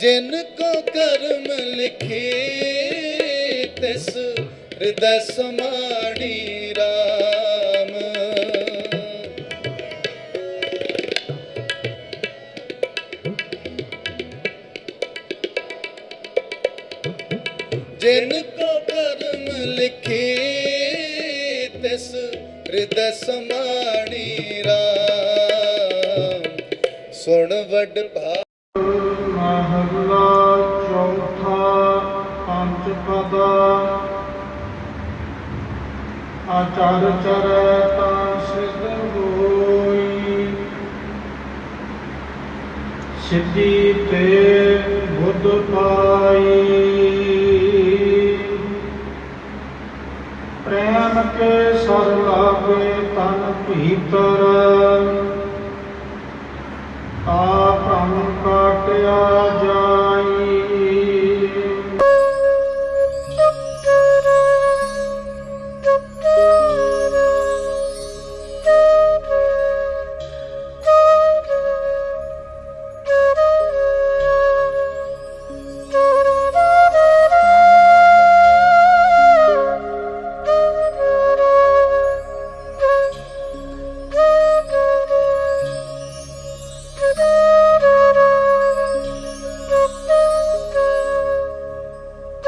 ਜਿਨ ਕੋ ਕਰਮ ਲਿਖੇ, ਤਿਸ ਹਿਰਦੈ ਸਮਾਣੀ ਰਾਮ। ਜਿਨ ਕੋ ਕਰਮ ਲਿਖੇ, ਤਿਸ ਹਿਰਦੈ ਸਮਾਣੀ ਰਾਮ। ਸੁਣ ਵੱਡ ਭਾ ਪੰਜ ਪਦਾ ਆਚਾਰ ਚਰੈ ਤਾਂ ਸਿਧ ਹੋਈ। ਸਿੱਧੀ ਤੇ ਬੁੱਧ ਪਾਈ। ਪ੍ਰੇਮ ਕੇ ਸਰ ਲਾਗੇ ਤਨ ਭੀਤਰ।